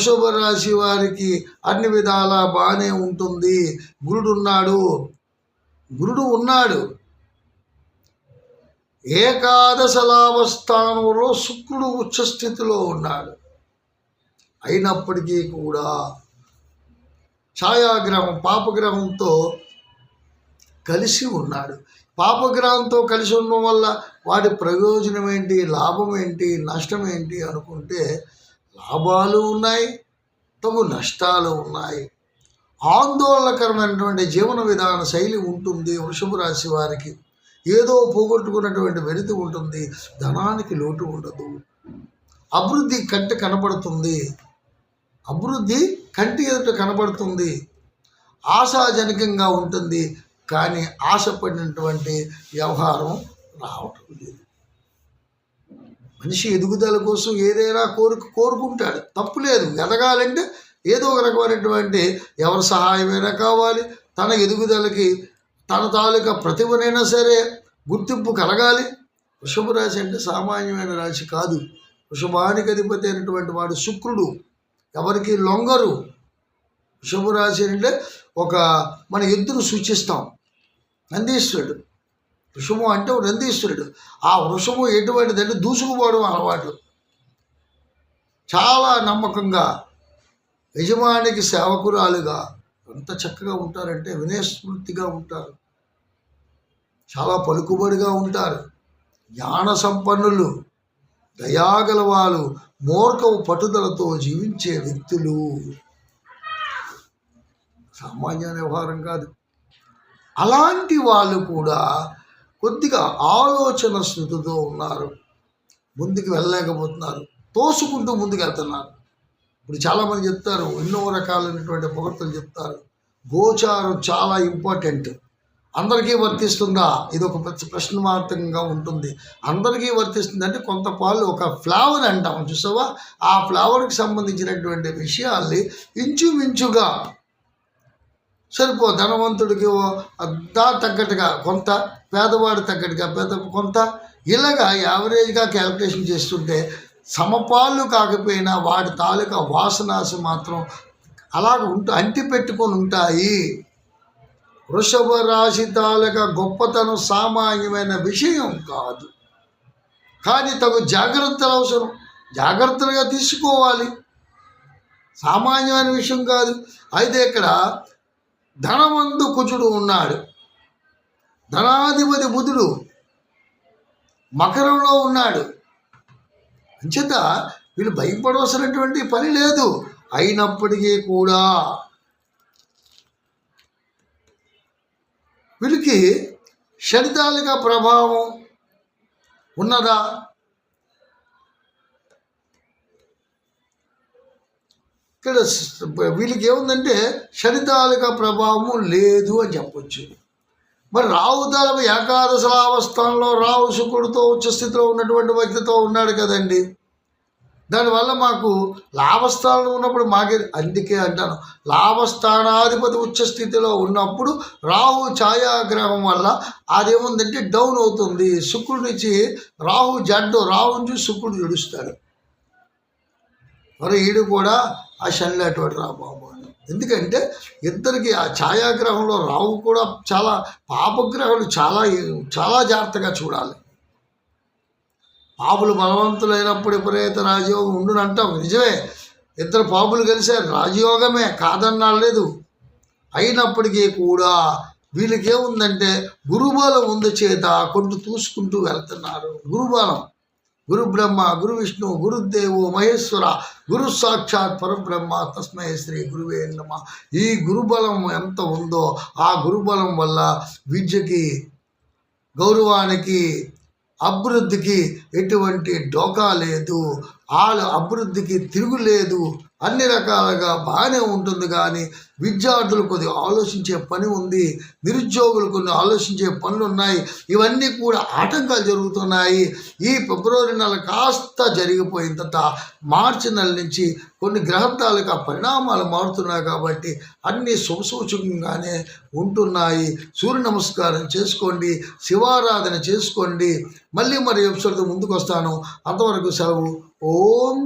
వృషభ రాశి వారికి అన్ని విధాలా బాగానే ఉంటుంది. గురుడు ఉన్నాడు. గురుడు ఉన్నాడు. ఏకాదశ లాభస్థానంలో శుక్రుడు ఉచ్చస్థితిలో ఉన్నాడు. అయినప్పటికీ కూడా ఛాయాగ్రహం పాపగ్రహంతో కలిసి ఉన్నాడు. పాపగ్రహంతో కలిసి ఉండడం వల్ల వాటి ప్రయోజనం ఏంటి? లాభం ఏంటి? నష్టం ఏంటి? అనుకుంటే లాభాలు ఉన్నాయి తగు నష్టాలు ఉన్నాయి. ఆందోళనకరమైనటువంటి జీవన విధాన శైలి ఉంటుంది వృషభ రాశి వారికి. ఏదో పోగొట్టుకున్నటువంటి వెలితి ఉంటుంది ధనానికి లోటు ఉండదు. అభివృద్ధి కంటి కనపడుతుంది. అభివృద్ధి కంటి ఎదుట కనబడుతుంది ఆశాజనకంగా ఉంటుంది కానీ ఆశపడినటువంటి వ్యవహారం రావటం లేదు. మనిషి ఎదుగుదల కోసం ఏదైనా కోరిక కోరుకుంటాడు. తప్పు లేదు. ఎదగాలంటే ఏదో ఒక రకమైనటువంటి ఎవరి సహాయమైనా కావాలి. తన ఎదుగుదలకి తన తాలూకా ప్రతిభనైనా సరే గుర్తింపు కలగాలి. వృషభ రాశి అంటే సామాన్యమైన రాశి కాదు. వృషభానికి అధిపతి అయినటువంటి వాడు శుక్రుడు. ఎవరికి? లొంగరు. వృషభ రాశి అంటే ఒక మన ఎద్దును సూచిస్తాం. నందీశ్వరుడు. వృషభం అంటే నందీశ్వరుడు. ఆ వృషభం ఎటువంటిదంటే దూసుకుపోవడం అలవాటు. చాలా నమ్మకంగా యజమానికి సేవకురాలుగా ఎంత చక్కగా ఉంటారంటే వినయస్మృతిగా ఉంటారు. చాలా పలుకుబడిగా ఉంటారు. జ్ఞాన సంపన్నులు దయాగల వాళ్ళు మూర్ఖపు పట్టుదలతో జీవించే వ్యక్తులు. సామాన్య వ్యవహారం కాదు. అలాంటి వాళ్ళు కూడా కొద్దిగా ఆలోచన స్థితితో ఉన్నారు. ముందుకు వెళ్ళలేకపోతున్నారు. తోసుకుంటూ ముందుకు వెళ్తున్నారు ఇప్పుడు చాలామంది చెప్తారు ఎన్నో రకాలైనటువంటి పొగడ్తలు చెప్తారు. గోచారం చాలా ఇంపార్టెంట్. అందరికీ వర్తిస్తుందా? ఇది ఒక ప్రశ్న మార్గంగా ఉంటుంది. అందరికీ వర్తిస్తుంది అంటే కొంత పాలు ఒక ఫ్లేవర్ అంటాం. చూసావా? ఆ ఫ్లేవర్కి సంబంధించినటువంటి విషయాల్ని ఇంచుమించుగా సరిపో ధనవంతుడికి ఓ దా తగ్గట్టుగా కొంత పేదవాడు తగ్గట్టుగా పేద కొంత. ఇలాగా యావరేజ్గా క్యాలిక్యులేషన్ చేస్తుంటే సమపాళ్ళు కాకపోయినా వాటి తాలూకా వాసనాశ మాత్రం అలాగ ఉంటూ అంటి పెట్టుకొని ఉంటాయి. వృషభ రాశి తాలూకా గొప్పతనం సామాన్యమైన విషయం కాదు. కానీ తగు జాగ్రత్తలు అవసరం. జాగ్రత్తలుగా తీసుకోవాలి. సామాన్యమైన విషయం కాదు. అయితే ఇక్కడ ధనవంతు కుజుడు ఉన్నాడు. ధనాధిపతి బుధుడు మకరంలో ఉన్నాడు. అంచేత వీళ్ళు భయపడవలసినటువంటి పని లేదు. అయినప్పటికీ కూడా వీళ్ళకి షడితాలిక ప్రభావం ఉన్నదా? ఇక్కడ వీళ్ళకి ఏముందంటే షడితాలిక ప్రభావము లేదు అని చెప్పొచ్చు. మరి రావు తలప ఏకాదశ లాభస్థానంలో రావు శుక్రుడితో ఉచ్చస్థితిలో ఉన్నటువంటి వ్యక్తితో ఉన్నాడు కదండి. దానివల్ల మాకు లాభస్థానంలో ఉన్నప్పుడు మాకే అందుకే అంటాను లాభస్థానాధిపతి ఉచ్చస్థితిలో ఉన్నప్పుడు రాహు ఛాయాగ్రహం వల్ల అదేముందంటే డౌన్ అవుతుంది. శుక్రుడి నుంచి రాహు జడ్డు రాహుని చూసి శుక్రుడు ఏడుస్తాడు. మరి ఈడు కూడా ఆ శనిలో అటువంటి రా బాబు అని. ఎందుకంటే ఇద్దరికి ఆ ఛాయాగ్రహంలో రావు కూడా చాలా పాపగ్రహాలు చాలా చాలా జాగ్రత్తగా చూడాలి. పాపులు బలవంతులైనప్పుడు విపరీత రాజయోగం ఉండునంటాం నిజమే ఇద్దరు పాపులు కలిశారు రాజయోగమే కాదన్నాలేదు అయినప్పటికీ కూడా వీళ్ళకేముందంటే గురుబలం ఉంది చేత కొంటు చూసుకుంటూ వెళ్తున్నారు. గురుబలం. గురు బ్రహ్మ గురు విష్ణు గురుదేవో మహేశ్వర గురు సాక్షాత్ పరబ్రహ్మ తస్మై శ్రీ గురువే నమ. ఈ గురుబలం ఎంత ఉందో ఆ గురుబలం వల్ల విద్యకి గౌరవానికి అభివృద్ధికి ఎటువంటి డోకా లేదు. వాళ్ళ అభివృద్ధికి తిరుగులేదు అన్ని రకాలుగా బాగానే ఉంటుంది కానీ విద్యార్థులు కొద్దిగా ఆలోచించే పని ఉంది నిరుద్యోగులు కొన్ని ఆలోచించే పనులు ఉన్నాయి. ఇవన్నీ కూడా ఆటంకాలు జరుగుతున్నాయి. ఈ ఫిబ్రవరి నెల కాస్త జరిగిపోయిన తర్వాత మార్చి నెల నుంచి కొన్ని గ్రహం పరిణామాలు మారుతున్నాయి కాబట్టి అన్నీ శుభసూచకంగానే ఉంటున్నాయి. సూర్య నమస్కారం చేసుకోండి శివారాధన చేసుకోండి. మళ్ళీ మరి ఎపిసోడ్తో ముందుకు వస్తాను అంతవరకు సెలవు. ఓం